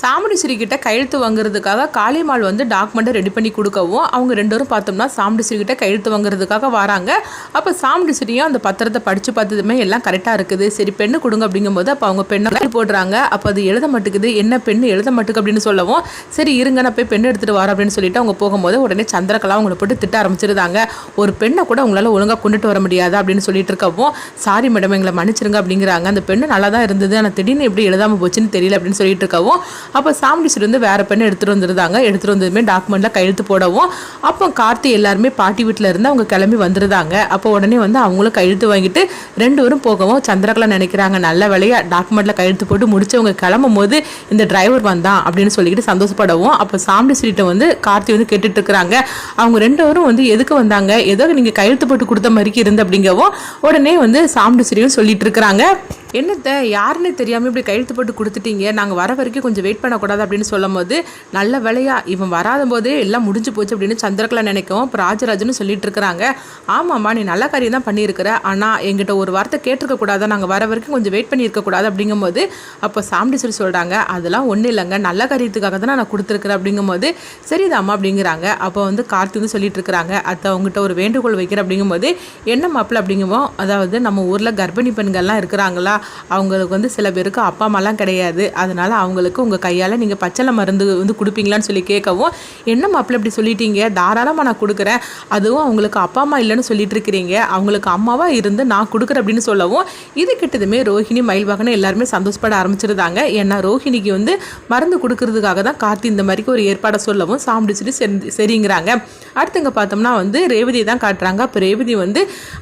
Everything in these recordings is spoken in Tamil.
சாமுண்டீஸ்வரி கிட்ட கையெழுத்து வாங்குறதுக்காக காளிமால் வந்து டாக்குமெண்ட்டை ரெடி பண்ணி கொடுக்கவும் அவங்க ரெண்டு பேரும் பார்த்தோம்னா சாமுண்டீஸ்வரி கிட்ட கையெழுத்து வாங்குறதுக்காக வராங்க. அப்போ சாமுண்டீஸ்வரியும் அந்த பத்திரத்தை படித்து பார்த்ததுமே எல்லாம் கரெக்டாக இருக்குது. சரி பெண்ணு கொடுங்க அப்படிங்கும்போது அப்போ அவங்க பெண்ணை போடுறாங்க. அப்போ அது எழுத மாட்டேங்குது. என்ன பெண்ணு எழுத மாட்டுக்கு அப்படின்னு சொல்லவும் சரி இருங்க நான் போய் பெண்ணு எடுத்துகிட்டு வரேன் அப்படின்னு சொல்லிட்டு அவங்க போகும்போது உடனே சந்திரகலா அவங்கள போட்டு திட்ட ஆரம்பிச்சிருந்தாங்க. ஒரு பெண்ணை கூட உங்களால் ஒழுங்காக கொண்டுட்டு வர முடியாது அப்படின்னு சொல்லிட்டு இருக்கவும் சாரி மேடம் எங்களை மன்னிச்சிருங்க அப்படிங்கிறாங்க. அந்த பெண்ணு நல்லா தான் இருந்தது. ஆனால் திடீர்னு எப்படி எழுதாமல் போச்சுன்னு தெரியல அப்படின்னு சொல்லிட்டு இருக்கவும் அப்போ சாமுண்டீஸ்வரி வந்து வேறு பெண்ணை எடுத்துகிட்டு வந்துருந்தாங்க. எடுத்துகிட்டு வந்ததுமே டாக்குமெண்ட்டில் கையெழுத்து போடவும். அப்போ கார்த்தி எல்லாருமே பாட்டி வீட்டில் இருந்து அவங்க கிளம்பி வந்துருந்தாங்க. அப்போ உடனே வந்து அவங்களும் கையெழுத்து வாங்கிட்டு ரெண்டு பேரும் போகவும் சந்திரகலா நினைக்கிறாங்க நல்ல வேலையாக டாக்குமெண்ட்டில் கையெழுத்து போட்டு முடிச்சவங்க கிளம்பும் போது இந்த டிரைவர் வந்தான் அப்படின்னு சொல்லிக்கிட்டு சந்தோஷப்படவும். அப்போ சாமுண்டீஸ்வரிட்ட வந்து கார்த்தி வந்து கேட்டுட்டு இருக்கிறாங்க. அவங்க ரெண்டு பேரும் வந்து எதுக்கு வந்தாங்க? ஏதோ நீங்கள் கையெழுத்து போட்டு கொடுத்த மாதிரிக்கு இருந்து அப்படிங்கவும் உடனே வந்து சாமுண்டீஸ்வரியும் சொல்லிட்டு இருக்கிறாங்க. என்னத்த யாருன்னு தெரியாமல் இப்படி கையெழுத்து போட்டு கொடுத்துட்டீங்க? நாங்கள் வர வரைக்கும் கொஞ்சம் வெயிட் பண்ணக்கூடாது அப்படின்னு சொல்லும் போது நல்ல வேலையா இவன் வராத போதே எல்லாம் முடிஞ்சு போச்சு அப்படின்னு சந்திரகலா நினைக்கவும் இப்போ ராஜராஜன்னு சொல்லிட்டு இருக்கிறாங்க. ஆமாம்மா நீ நல்ல காரியம் தான் பண்ணியிருக்கிற. ஆனால் எங்கிட்ட ஒரு வார்த்தை கேட்டிருக்க கூடாதா? நாங்கள் வர வரைக்கும் கொஞ்சம் வெயிட் பண்ணியிருக்க கூடாது அப்படிங்கும்போது அப்போ சாமுண்டீஸ்வரி சொல்கிறாங்க அதெல்லாம் ஒன்றும் இல்லைங்க. நல்ல காரியத்துக்காக தான் நான் கொடுத்துருக்குறேன் அப்படிங்கும்போது சரிதாம்மா அப்படிங்கிறாங்க. அப்போ வந்து கார்த்தி வந்து சொல்லிட்டு இருக்கிறாங்க அத்தை அவங்ககிட்ட ஒரு வேண்டுகோள் வைக்கிற அப்படிங்கும்போது என்ன மாப்பிள்ள அப்படிங்குமோ அதாவது நம்ம ஊரில் கர்ப்பிணி பெண்கள்லாம் இருக்கிறாங்களா? அவங்களுக்கு வந்து சில பேருக்கு அப்பா அம்மாலாம் கிடையாது. அதனால அவங்களுக்கு உங்கள் கையால் நீங்கள் பச்சளை மருந்து வந்து கொடுப்பீங்களான்னு சொல்லி கேட்கவும் என்ன மாப்பிள்ள இப்படி சொல்லிட்டீங்க? தாராளமாக நான் கொடுக்குறேன். அதுவும் அவங்களுக்கு அப்பா அம்மா இல்லைன்னு சொல்லிட்டு இருக்கிறீங்க. அவங்களுக்கு அம்மாவாக இருந்து நான் கொடுக்குறேன் அப்படின்னு சொல்லவும் இது கிட்டதுமே ரோஹிணி மயில்வாகனம் எல்லாருமே சந்தோஷப்பட ஆரம்பிச்சிருந்தாங்க. ஏன்னா ரோஹிணிக்கு வந்து மருந்து கொடுக்கறதுக்காக தான் கார்த்தி இந்த மாதிரிக்கு ஒரு ஏற்பாடை சொல்லவும் சாம்பிடிச்சிட்டு சரி சரிங்கிறாங்க. அடுத்தங்க பார்த்தோம்னா வந்து ரேவதி தான் காட்டுறாங்க. அப்போ ரேவதி வந்து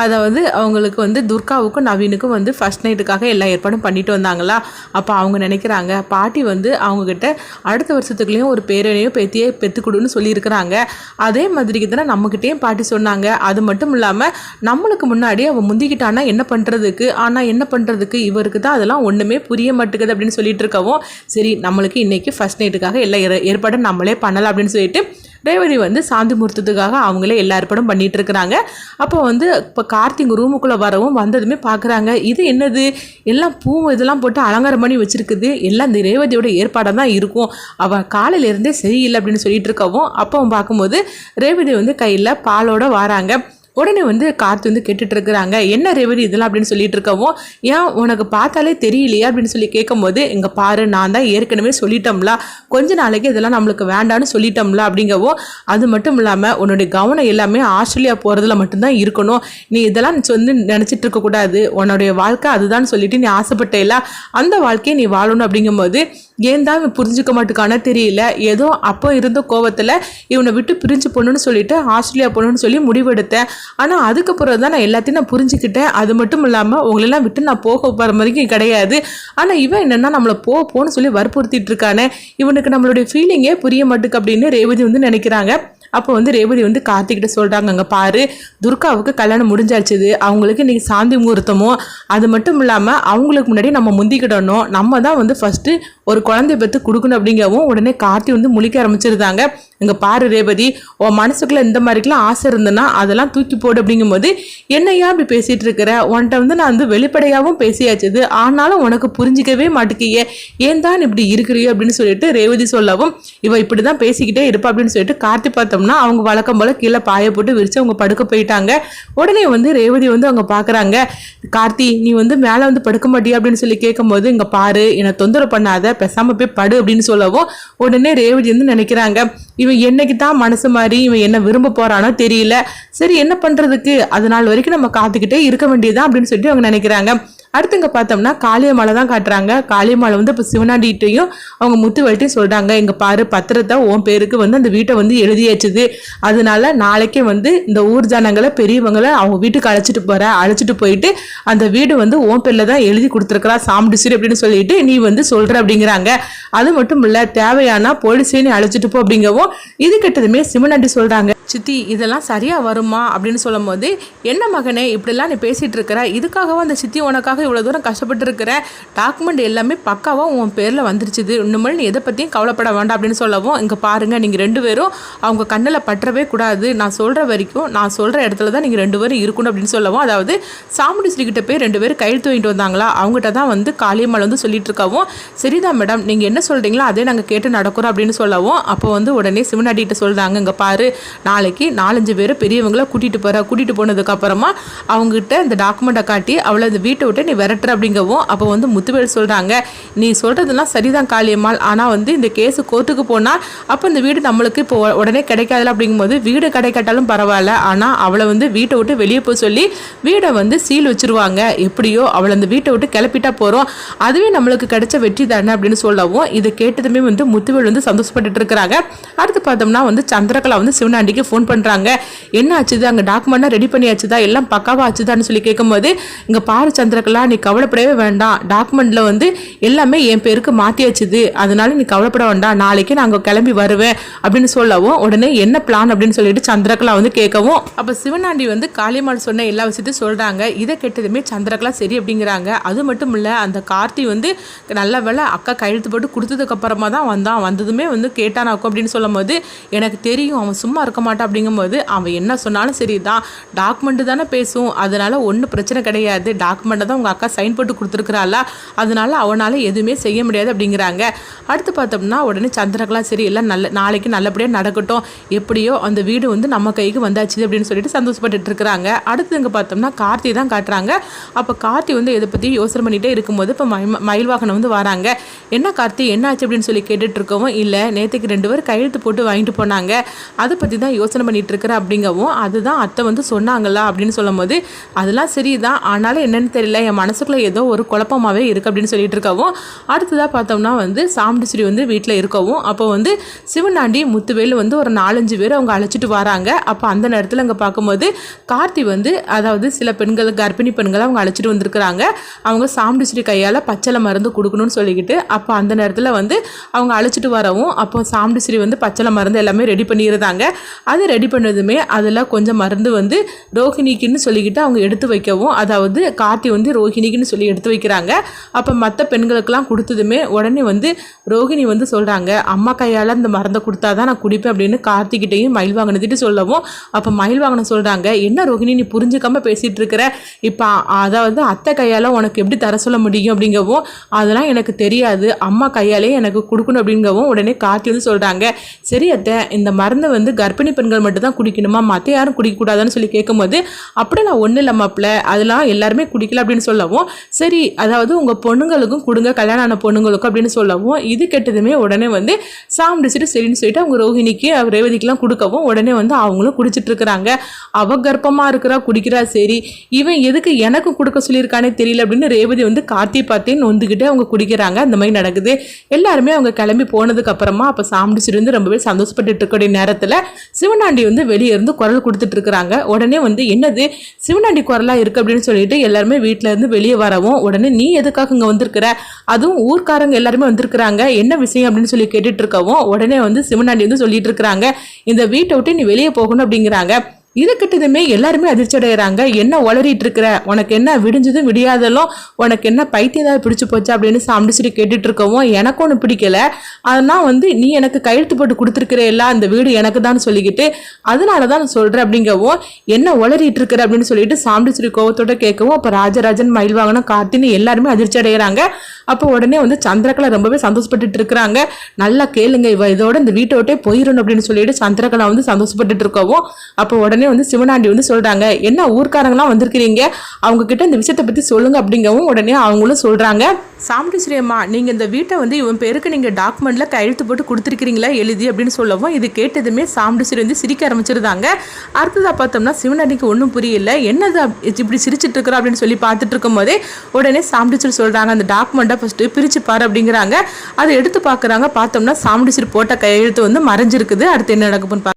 அதை வந்து அவங்களுக்கு வந்து துர்காவுக்கும் நவீனுக்கும் வந்து ஃபஸ்ட் நைட்டுக்காக எல்லா ஏற்பாடும் பண்ணிட்டு வந்தாங்களா? அப்போ அவங்க நினைக்கிறாங்க. பாட்டி வந்து அவங்கக்கிட்ட அடுத்த வருஷத்துக்குள்ளேயும் ஒரு பேரனையோ பேத்தியே பெற்றுக்கொடுன்னு சொல்லியிருக்கிறாங்க. அதே மாதிரிக்கு தானே நம்மக்கிட்டேயும் பாட்டி சொன்னாங்க. அது மட்டும் இல்லாமல் நம்மளுக்கு முன்னாடி அவன் முந்திக்கிட்டானா என்ன பண்ணுறதுக்கு ஆனால் என்ன பண்ணுறதுக்கு இவருக்கு தான் அதெல்லாம் ஒன்றுமே புரிய மாட்டேங்குது அப்படின்னு சொல்லிட்டு இருக்கவும் சரி நம்மளுக்கு இன்றைக்கி ஃபஸ்ட் நைட்டுக்காக எல்லா ஏற- ஏற்பாடும் நம்மளே பண்ணலாம் அப்படின்னு சொல்லிட்டு ரேவதி வந்து சாந்தி முகூர்த்தத்துக்காக அவங்களே எல்லா ஏற்பாடும் பண்ணிட்டு இருக்கிறாங்க அப்போ வந்து இப்போ கார்த்திக் ரூமுக்குள்ளே வரவும் வந்ததுமே பார்க்குறாங்க இது என்னது? எல்லாம் பூ இதெல்லாம் போட்டு அலங்காரம் பண்ணி வச்சிருக்குது. எல்லாம் இந்த ரேவதியோட ஏற்பாடாக தான் இருக்கும் அவள் காலையிலேருந்தே சரியில்லை அப்படின்னு சொல்லிட்டு இருக்கவும் அப்போ பார்க்கும்போது ரேவதி வந்து கையில் பாலோட வராங்க. உடனே வந்து கார்த்து வந்து கேட்டுட்டு இருக்கிறாங்க என்ன ரேவதி இதெல்லாம் அப்படின்னு சொல்லிட்டு இருக்கவும் ஏன் உனக்கு பார்த்தாலே தெரியலையா? அப்படின்னு சொல்லி கேட்கும்போது இங்கே பாரு நான் தான் ஏற்கனவே சொல்லிட்டோம்ல. கொஞ்ச நாளைக்கு இதெல்லாம் நம்மளுக்கு வேண்டான்னு சொல்லிட்டோம்ல. அப்படிங்கவும் அது மட்டும் இல்லாமல் உன்னுடைய கவனம் எல்லாமே ஆஸ்திரேலியா போகிறதுல மட்டும்தான் இருக்கணும். நீ இதெல்லாம் வந்து நினச்சிட்டு இருக்கக்கூடாது உன்னுடைய வாழ்க்கை அதுதான் சொல்லிட்டு நீ ஆசைப்பட்டேல. அந்த வாழ்க்கையை நீ வாழணும். அப்படிங்கும்போது ஏன் தான் புரிஞ்சுக்க மாட்டுக்கான தெரியல. ஏதோ அப்போ இருந்த கோவத்தில் இவனை விட்டு பிரிஞ்சு போகணுன்னு சொல்லிட்டு ஆஸ்திரேலியா போகணுன்னு சொல்லி முடிவெடுத்தேன். ஆனால் அதுக்கப்புறம் தான் நான் எல்லாத்தையும் நான் புரிஞ்சுக்கிட்டேன். அது மட்டும் இல்லாமல் உங்களெல்லாம் விட்டு நான் போக போகிற மாதிரிக்கும் கிடையாது. ஆனால் இவன் என்னென்னா நம்மளை போ போன்னு சொல்லி வற்புறுத்திட்டு இருக்கானே. இவனுக்கு நம்மளுடைய ஃபீலிங்கே புரிய மாட்டுக்கு அப்படின்னு ரேவதி வந்து நினைக்கிறாங்க. அப்போ வந்து ரேவதி வந்து கார்த்திக்கிட்ட சொல்கிறாங்க அங்கே பாரு துர்காவுக்கு கல்யாணம் முடிஞ்சாச்சுது அவங்களுக்கு இன்றைக்கி சாந்தி முகூர்த்தமோ அது மட்டும் இல்லாமல் அவங்களுக்கு முன்னாடி நம்ம முந்திக்கிடணும். நம்ம தான் வந்து ஃபஸ்ட்டு ஒரு குழந்தைய பெற்று கொடுக்கணும் அப்படிங்கவும் உடனே கார்த்தி வந்து முழிக்க ஆரம்பிச்சிருந்தாங்க. இங்கே பாரு ரேவதி உன் மனசுக்குள்ள இந்த மாதிரிக்கெல்லாம் ஆசை இருந்ததுன்னா அதெல்லாம் தூக்கி போடு அப்படிங்கும்போது என்னையா இப்படி பேசிகிட்டு இருக்கிற? உன்கிட்ட வந்து நான் வந்து வெளிப்படையாகவும் பேசியாச்சுது ஆனாலும் உனக்கு புரிஞ்சிக்கவே மாட்டேக்கியே ஏன் தான் இப்படி இருக்கிறியோ? அப்படின்னு சொல்லிட்டு ரேவதி சொல்லவும் இவ இப்படி தான் பேசிக்கிட்டே இருப்பா. அப்படின்னு சொல்லிட்டு கார்த்தி பார்த்தோம்னா அவங்க வழக்கம் போல் கீழே பாய போட்டு விரித்து அவங்க படுக்க போயிட்டாங்க. உடனே வந்து ரேவதி வந்து அவங்க பார்க்குறாங்க கார்த்தி நீ வந்து மேலே வந்து படுக்க மாட்டியா? அப்படின்னு சொல்லி கேட்கும்போது இங்கே பாரு என்னை தொந்தரவு பண்ணாத பேசாமல் போய் படு அப்படின்னு சொல்லவும் உடனே ரேவதி வந்து நினைக்கிறாங்க. இவன் என்னைக்கு தான் மனசு மாதிரி இவன் என்ன விரும்ப போறானோ தெரியல. சரி என்ன பண்றதுக்கு? அது நாள் வரைக்கும் நம்ம காத்துக்கிட்டே இருக்க வேண்டியதுதான் அப்படின்னு சொல்லிட்டு அவங்க நினைக்கிறாங்க. அடுத்து பார்த்தோம்னா காளியம்மாவை தான் காட்டுறாங்க. காளியம்மாவை வந்து இப்போ சிவனாண்டிகிட்டையும் அவங்க முத்துவல்ட்டையும் சொல்கிறாங்க இங்கே பாரு பத்திரத்தை உன் பேருக்கு வந்து அந்த வீட்டை வந்து எழுதியாச்சுது. அதனால நாளைக்கே வந்து இந்த ஊர் ஜனங்களை பெரியவங்களை அவங்க வீட்டுக்கு அழைச்சிட்டு போகிற அழைச்சிட்டு போயிட்டு அந்த வீடு வந்து உன் பேரில் தான் எழுதி கொடுத்துருக்குறா சாம்பிடிச்சிரு அப்படின்னு சொல்லிட்டு நீ வந்து சொல்கிற அப்படிங்கிறாங்க. அது மட்டும் இல்லை தேவையானா போலீஸையும் நீ அழைச்சிட்டு போ அப்படிங்கவும் இது கிட்டதுமே சிவனாண்டி சொல்கிறாங்க சித்தி இதெல்லாம் சரியாக வருமா? அப்படின்னு சொல்லும் போது என்ன மகனே இப்படிலாம் நீ பேசிகிட்டு இருக்கிற? இதுக்காகவா அந்த சித்தி உனக்காக இவ்வளோ தூரம் கஷ்டப்பட்டு இருக்கிற? டாக்குமெண்ட் எல்லாமே பக்காவாக உன் பேரில் வந்துருச்சுது. இன்னுமே நீ எதை பற்றியும் கவலைப்பட வேண்டாம் அப்படின்னு சொல்லவும் இங்கே பாருங்கள் நீங்கள் ரெண்டு பேரும் அவங்க கண்ணில் பற்றவே கூடாது. நான் சொல்கிற வரைக்கும் நான் சொல்கிற இடத்துல தான் நீங்கள் ரெண்டு பேரும் இருக்கணும் அப்படின்னு சொல்லவும் அதாவது சாமுடி ஸ்ரீகிட்ட போய் ரெண்டு பேரும் கையெழுத்து வாங்கிட்டு வந்தாங்களா? அவங்ககிட்ட தான் வந்து காளியம்மாள் வந்து சொல்லிட்டு இருக்கவும் சரிதான் மேடம் நீங்கள் என்ன சொல்கிறீங்களோ அதே நாங்கள் கேட்டு நடக்கிறோம் அப்படின்னு சொல்லவும் அப்போ வந்து உடனே சிவனாட்டிகிட்ட சொல்கிறாங்க இங்கே பாரு நாளைக்கு நாலஞ்சு பேர் பெரியவங்கள கூட்டிகிட்டு போகிற கூட்டிகிட்டு போனதுக்கப்புறமா அவங்ககிட்ட இந்த டாக்குமெண்ட்டை காட்டி அவளை இந்த வீட்டை விட்டு நீ விரட்டுற அப்படிங்கவும் அப்போ வந்து முத்துவேல் சொல்கிறாங்க நீ சொல்கிறதுலாம் சரிதான் காளியம்மாள். ஆனால் வந்து இந்த கேஸு கோர்ட்டுக்கு போனால் அப்போ இந்த வீடு நம்மளுக்கு இப்போ உடனே கிடைக்காதுல அப்படிங்கும்போது வீடு கிடைக்காட்டாலும் பரவாயில்ல. ஆனால் அவளை வந்து வீட்டை விட்டு வெளியே போய் சொல்லி வீடை வந்து சீல் வச்சிருவாங்க. எப்படியோ அவளை அந்த வீட்டை விட்டு கிளப்பிட்டா போகிறோம் அதுவே நம்மளுக்கு கிடைச்ச வெற்றி தானே அப்படின்னு சொல்லவும் இதை கேட்டதுமே வந்து முத்துவேல் வந்து சந்தோஷப்பட்டுட்டு இருக்கிறாங்க. அடுத்து பார்த்தோம்னா வந்து சந்திரகலா வந்து சிவனாண்டிக்கு ஃபோன் பண்ணுறாங்க என்ன ஆச்சுது? அங்கே டாக்குமெண்ட்லாம் ரெடி பண்ணியாச்சுதா? எல்லாம் பக்காவாக ஆச்சுதான்னு சொல்லி கேட்கும்போது இங்கே பாரு சந்திரகலா நீ கவலைப்படவே வேண்டாம். டாக்குமெண்ட்டில் வந்து எல்லாமே என் பேருக்கு மாற்றியாச்சுது அதனால நீ கவலைப்பட வேண்டாம். நாளைக்கு நான் அங்கே கிளம்பி வருவேன் அப்படின்னு சொல்லவும் உடனே என்ன பிளான் அப்படின்னு சொல்லிட்டு சந்திரகலா வந்து கேட்கவும் அப்போ சிவனாண்டி வந்து காளியம்மாள் சொன்ன எல்லா விஷயத்தையும் சொல்கிறாங்க இதை கேட்டதுமே சந்திரகலா சரி அப்படிங்கிறாங்க. அது மட்டும் இல்லை அந்த கார்த்தி வந்து நல்ல வேலை அக்கா கையெழுத்து போட்டு கொடுத்ததுக்கு அப்புறமா தான் வந்தான். வந்ததுமே வந்து கேட்டானாக்கும் அப்படின்னு சொல்லும் போது எனக்கு தெரியும் அவன் சும்மா இருக்க மாட்டான். அப்படிங்கும்போது அவன் என்ன சொன்னாலும் சரி தான் டாக்குமெண்ட்டு தானே பேசும். அதனால் ஒன்றும் பிரச்சனை கிடையாது. டாக்குமெண்ட்டை தான் உங்கள் அக்கா சைன் போட்டு கொடுத்துருக்குறாளா? அதனால் அவனால் எதுவுமே செய்ய முடியாது அப்படிங்கிறாங்க. அடுத்து பார்த்தோம்னா உடனே சந்திரகலா சரி எல்லாம் நல்ல நாளைக்கு நல்லபடியாக நடக்கட்டும். எப்படியோ அந்த வீடு வந்து நம்ம கைக்கு வந்தாச்சு அப்படின்னு சொல்லிட்டு சந்தோஷப்பட்டு இருக்கிறாங்க. அடுத்து இங்கே பார்த்தோம்னா கார்த்தி தான் காட்டுறாங்க. அப்போ கார்த்தி வந்து இதை பற்றி யோசனை பண்ணிகிட்டே இருக்கும்போது இப்போ மயில் வாகனம் வந்து வராங்க. என்ன கார்த்தி என்ன ஆச்சு அப்படின்னு சொல்லி கேட்டுட்டு இல்லை நேற்றுக்கு ரெண்டு பேரும் கையெழுத்து போட்டு வாங்கிட்டு போனாங்க. அதை பற்றி தான் யோசனை பண்ணிட்டு இருக்கிற அப்படிங்கவும் அதுதான் அத்தை வந்து சொன்னாங்களா அப்படின்னு சொல்லும் போது அதெல்லாம் சரிதான். ஆனாலும் என்னன்னு தெரியல. என் மனசுக்குள்ள ஏதோ ஒரு குழப்பமாவே இருக்கு அப்படின்னு சொல்லிட்டு இருக்கவும் அடுத்ததாக பார்த்தோம்னா வந்து சாமுண்டீஸ்வரி வந்து வீட்டில் இருக்கவும் அப்போ வந்து சிவனாண்டி முத்துவேல் வந்து ஒரு நாலஞ்சு பேர் அவங்க அழைச்சிட்டு வராங்க. அப்போ அந்த நேரத்தில் அங்கே பார்க்கும்போது கார்த்தி வந்து அதாவது சில பெண்கள் கர்ப்பிணி பெண்களை அவங்க அழைச்சிட்டு வந்திருக்கிறாங்க. அவங்க சாமுண்டீஸ்வரி கையால் பச்சளை மருந்து கொடுக்கணும்னு சொல்லிக்கிட்டு அப்போ அந்த நேரத்தில் வந்து அவங்க அழைச்சிட்டு வரவும் அப்போ சாமுண்டீஸ்வரி வந்து பச்சளை மருந்து எல்லாமே ரெடி பண்ணியிருந்தாங்க. அது ரெடி பண்ணதுமே அதில் கொஞ்சம் மருந்து வந்து ரோஹிணிக்குன்னு சொல்லிக்கிட்டு அவங்க எடுத்து வைக்கவும் அதாவது கார்த்தி வந்து ரோஹிணிக்குன்னு சொல்லி எடுத்து வைக்கிறாங்க. அப்போ மற்ற பெண்களுக்கெல்லாம் கொடுத்ததுமே உடனே வந்து ரோஹிணி வந்து சொல்கிறாங்க அம்மா கையால் அந்த மருந்தை கொடுத்தா தான் நான் குடிப்பேன் அப்படின்னு கார்த்திகிட்டையும் மயில் வாங்கினதிட்டு சொல்லவும் அப்போ மயில் வாங்கின சொல்கிறாங்க என்ன ரோஹிணி நீ புரிஞ்சுக்காம பேசிகிட்டு இருக்கிற? இப்போ அதாவது அத்தை கையால் உனக்கு எப்படி தர சொல்ல முடியும்? அப்படிங்கவும் அதெல்லாம் எனக்கு தெரியாது. அம்மா கையாலே எனக்கு கொடுக்கணும் அப்படிங்கவும் உடனே கார்த்தி வந்து சொல்கிறாங்க சரி அத்தை இந்த மருந்தை வந்து கர்ப்பிணி பெண்கள் மட்டும் தான் குடிக்கணுமா? மற்ற யாரும் குடிக்கக்கூடாதுன்னு சொல்லி கேட்கும்போது அப்படி நான் ஒன்றும் இல்லை மாப்பிள்ள அதெல்லாம் எல்லாருமே குடிக்கல அப்படின்னு சொல்லவும் சரி அதாவது உங்கள் பொண்ணுங்களுக்கும் கொடுங்க கல்யாணம் ஆன பொண்ணுங்களுக்கும் அப்படின்னு சொல்லவும் இது கெட்டதுமே உடனே வந்து சாப்பிடுச்சிட்டு சரின்னு சொல்லிட்டு அவங்க ரோஹிணிக்கு ரேவதிக்கெலாம் கொடுக்கவும் உடனே வந்து அவங்களும் குடிச்சிட்டு இருக்கிறாங்க அவ கர்ப்பமாக இருக்கிறா குடிக்கிறா சரி. இவன் எதுக்கு எனக்கு கொடுக்க சொல்லியிருக்கானே தெரியல அப்படின்னு ரேவதி வந்து கார்த்தி பார்த்தே நொந்துக்கிட்டு அவங்க குடிக்கிறாங்க. அந்த மாதிரி நடக்குது. எல்லாருமே அவங்க கிளம்பி போனதுக்கு அப்புறமா அப்போ சாம்பிடிச்சிட்டு வந்து ரொம்பவே சந்தோஷப்பட்டுட்டு இருக்கக்கூடிய நேரத்தில் சிவனாண்டி வந்து வெளியே இருந்து குரல் கொடுத்துட்டு இருக்கிறாங்க. உடனே வந்து என்னது? சிவனாண்டி குரலா இருக்கு அப்படின்னு சொல்லிட்டு எல்லாருமே வீட்ல இருந்து வெளியே வரவும் உடனே நீ எதுக்காக இங்க வந்திருக்கிற? அதுவும் ஊர்க்காரங்க எல்லாருமே வந்திருக்கிறாங்க. என்ன விஷயம் அப்படின்னு சொல்லி கேட்டுட்டு இருக்கவும் உடனே வந்து சிவனாண்டி வந்து சொல்லிட்டு இருக்கிறாங்க. இந்த வீட்டை விட்டு நீ வெளியே போகணும் அப்படிங்கிறாங்க. இது கிட்டதுமே எல்லாருமே அதிர்ச்சி அடைகிறாங்க என்ன உளறிட்டு இருக்கிற? உனக்கு என்ன விடிஞ்சதும் விடியாதலும் உனக்கு என்ன பைத்தியம் ஏதாவது பிடிச்சி போச்சு அப்படின்னு சாமிடிச்சிட்டு கேட்டுட்டு இருக்கவும் எனக்கு ஒன்று பிடிக்கல. அதனால் வந்து நீ எனக்கு கையெழுத்து போட்டு கொடுத்துருக்கிற எல்லாம் அந்த வீடு எனக்கு தான் சொல்லிக்கிட்டு அதனால தான் நான் சொல்கிறேன் அப்படிங்கவும் என்ன உளறிட்டு இருக்கிற அப்படின்னு சொல்லிட்டு சாமிடிச்சிரி கோவத்தோட கேட்கவும் அப்போ ராஜராஜன் மயில்வாகனம் கார்த்தின்னு எல்லாருமே அதிர்ச்சி அடைகிறாங்க அப்போ உடனே வந்து சந்திரகலா ரொம்பவே சந்தோஷப்பட்டுட்டு இருக்கிறாங்க. நல்லா கேளுங்க இவ இதோட இந்த வீட்டை விட்டே போயிடணும் அப்படின்னு சொல்லிட்டு சந்திரகலா வந்து சந்தோஷப்பட்டுட்டு இருக்கவும் அப்போ உடனே வந்து சிவனாண்டி வந்து சொல்றாங்க என்ன ஊர்க்காரங்களாம் வந்திருக்கிறீங்க? அவங்க கிட்ட இந்த விஷயத்தை பற்றி சொல்லுங்க அப்படிங்கவும் உடனே அவங்களும் சொல்றாங்க. சாமுண்டீஸ்வரி அம்மா இந்த வீட்டை வந்து இவன் பேருக்கு நீங்கள் டாக்குமெண்ட்ல கையெழுத்து போட்டு கொடுத்துருக்கீங்களா எழுதி? அப்படின்னு சொல்லவும் இது கேட்டதுமே சாமுண்டீஸ்வரி வந்து சிரிக்க ஆரம்பிச்சிருந்தாங்க. அடுத்ததாக பார்த்தோம்னா சிவனாண்டிக்கு ஒன்றும் புரியல. என்னது இப்படி சிரிச்சிட்டு இருக்கிறா? அப்படின்னு சொல்லி பார்த்துட்டு இருக்கும் போதே உடனே சாமுண்டீஸ்வரி சொல்கிறாங்க அந்த டாக்குமெண்ட்டை ஃபஸ்ட்டு பிரிச்சு பாரு அப்படிங்கிறாங்க. அதை எடுத்து பார்க்குறாங்க. பார்த்தோம்னா சாமுண்டீஸ்வரி போட்ட கையெழுத்து வந்து மறைஞ்சிருக்குது. அடுத்து என்ன நடக்கும்னு பா